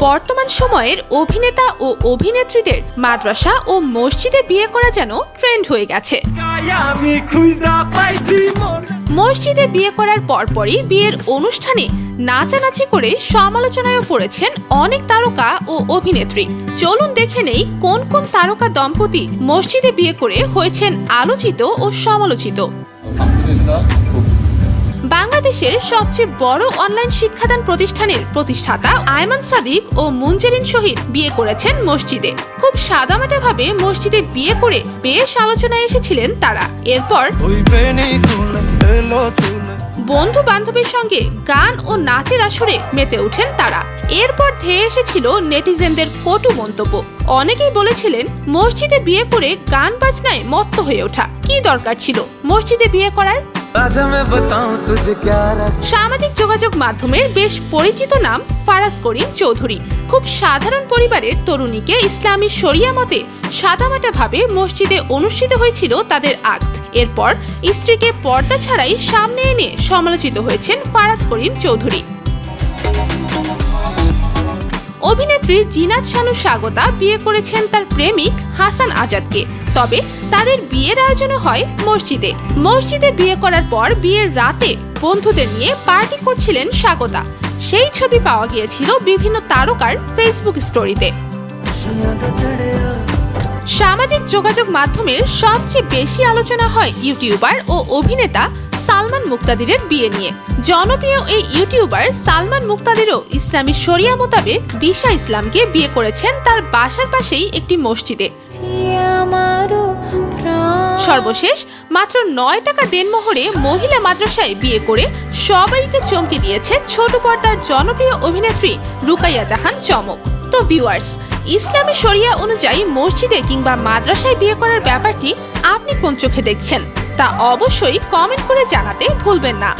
বর্তমান সময়ের অভিনেতা ও অভিনেত্রীদের মাদ্রাসা ও মসজিদে বিয়ে করা যেন ট্রেন্ড হয়ে গেছে। মসজিদে বিয়ে করার পরপরই বিয়ের অনুষ্ঠানে নাচানাচি করে সমালোচনায়ও পড়েছেন অনেক তারকা ও অভিনেত্রী। চলুন দেখে নেই কোন কোন তারকা দম্পতি মসজিদে বিয়ে করে হয়েছেন আলোচিত ও সমালোচিত। বাংলাদেশের সবচেয়ে বড় অনলাইন শিক্ষাদান প্রতিষ্ঠানের প্রতিষ্ঠাতা আয়মান সাদিক ও মুনজেরিন শহীদ বিয়ে করেছেন মসজিদে। খুব সাদামাটা ভাবে মসজিদে বিয়ে করে বেশ আলোচনায় এসেছিলেন তারা। এরপর বন্ধু বান্ধবের সঙ্গে গান ও নাচের আসরে মেতে ওঠেন তারা। এরপর ধেয়ে এসেছিল নেটিজেনদের কটু মন্তব্য। অনেকেই বলেছিলেন মসজিদে বিয়ে করে গান বাজনায় মত্ত হয়ে ওঠা। কি দরকার ছিল? মসজিদে বিয়ে করার? সামাজিক যোগাযোগ মাধ্যমের বেশ পরিচিত নাম ফারাজ করিম চৌধুরী। খুব সাধারণ পরিবারের তরুণীকে ইসলামী শরিয়া মতে সাদামাটাভাবে মসজিদে অনুষ্ঠিত হয়েছিল তাদের আক্ত। এরপর স্ত্রীকে পর্দা ছাড়াই সামনে এনে সমালোচিত হয়েছেন ফারাজ করিম চৌধুরী। অভিনেত্রী জিনাত শানু স্বাগতা বিয়ে করেছেন তার প্রেমিক হাসান আজাদকে। তবে তাদের বিয়ের আয়োজন হয় মসজিদে। মসজিদে বিয়ে করার পর বিয়ের রাতে বন্ধুদের নিয়ে পার্টি করছিলেন স্বাগতা। সেই ছবি পাওয়া গিয়েছিল বিভিন্ন তারকার ফেসবুক স্টোরিতে। সামাজিক যোগাযোগ মাধ্যমের সবচেয়ে বেশি আলোচনা হয় ইউটিউবার ও অভিনেতা সালমান মুক্তাদিরের বিয়ে নিয়ে। জনপ্রিয় এই ইউটিউবার সালমান মুক্তাদিরও ইসলামী শরিয়া মোতাবেক দিশা ইসলামকে বিয়ে করেছেন তার বাসার পাশেই একটি মসজিদে। সর্বশেষ, মাত্র নয় টাকা দেনমোহরে মহিলা মাদ্রাসায় বিয়ে করে সবাইকে চমকে দিয়েছে ছোট পর্দার জনপ্রিয় অভিনেত্রী রুকাইয়া জাহান চমক। তো ভিউয়ার্স ইসলামী শরিয়া অনুযায়ী মসজিদে কিংবা মাদ্রাসায় বিয়ে করার ব্যাপারটি আপনি কোন চোখে দেখছেন? তা অবশ্যই কমেন্ট করে জানাতে ভুলবেন না।